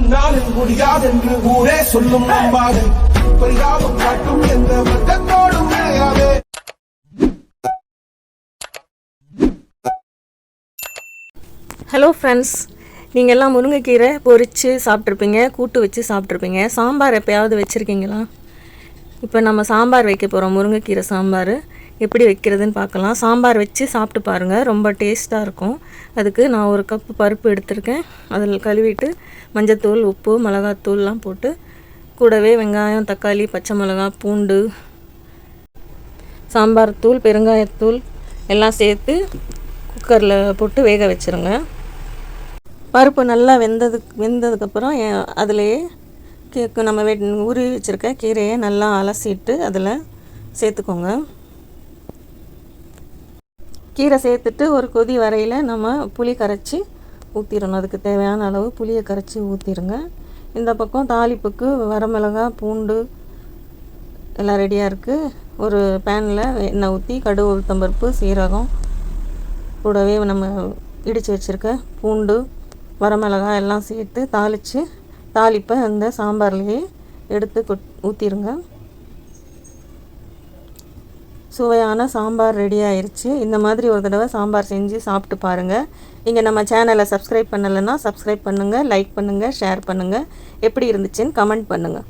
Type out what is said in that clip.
உன்னால் முடியாதென்று ஊரே சொல்லும் நம்பாது பரிதாபம் காட்டும் எந்த வர்க்கத்தோடும் இணையாதே ஹலோ ஃப்ரெண்ட்ஸ் நீங்கள் எல்லாம் முருங்கைக்கீரை பொரித்து சாப்பிட்ருப்பீங்க கூட்டு வச்சு சாப்பிட்ருப்பீங்க சாம்பார் எப்பயாவது வச்சுருக்கீங்களா? இப்போ நம்ம சாம்பார் வைக்க போகிறோம் முருங்கைக்கீரை சாம்பார். எப்படி வைக்கிறதுன்னு பார்க்கலாம். சாம்பார் வச்சு சாப்பிட்டு பாருங்கள் ரொம்ப டேஸ்ட்டாக இருக்கும். அதுக்கு நான் ஒரு கப்பு பருப்பு எடுத்திருக்கேன். அதில் கழுவிட்டு மஞ்சத்தூள் உப்பு மிளகாத்தூள்லாம் போட்டு கூடவே வெங்காயம் தக்காளி பச்சை மிளகா பூண்டு சாம்பார் தூள் பெருங்காயத்தூள் எல்லாம் சேர்த்து குக்கரில் போட்டு வேக வச்சுருங்க. பருப்பு நல்லா வெந்ததுக்கு வெந்ததுக்கப்புறம் அதிலேயே கேக்கு நம்ம வெ உருவி வச்சுருக்க கீரையை நல்லா அலசிட்டு அதில் சேர்த்துக்கோங்க. கீரை சேர்த்துட்டு ஒரு கொதி வரையில் நம்ம புளி கரைச்சி ஊற்றிடணும் அதுக்கு தேவையான அளவு புளியை கரைச்சி ஊற்றிடுங்க இந்த பக்கம் தாளிப்புக்கு வரமிளகா பூண்டு எல்லாம் ரெடியாக இருக்குது ஒரு பேனில் எண்ணெய் ஊற்றி கடுகு உளுத்தம்பருப்பு சீரகம் கூடவே நம்ம இடித்து வச்சுருக்க பூண்டு வரமிளகாய் எல்லாம் சேர்த்து தாளித்து தாளிப்பை அந்த சாம்பார்லேயே எடுத்து கொட் ஊற்றிடுங்க சுவையான சாம்பார் ரெடி ஆயிடுச்சு இந்த மாதிரி ஒரு தடவை சாம்பார் செஞ்சு சாப்பிட்டு பாருங்கள் நீங்கள் நம்ம சேனலை சப்ஸ்கிரைப் பண்ணலைன்னா சப்ஸ்கிரைப் பண்ணுங்கள் லைக் பண்ணுங்கள் ஷேர் பண்ணுங்கள் எப்படி இருந்துச்சுன்னு கமெண்ட் பண்ணுங்கள்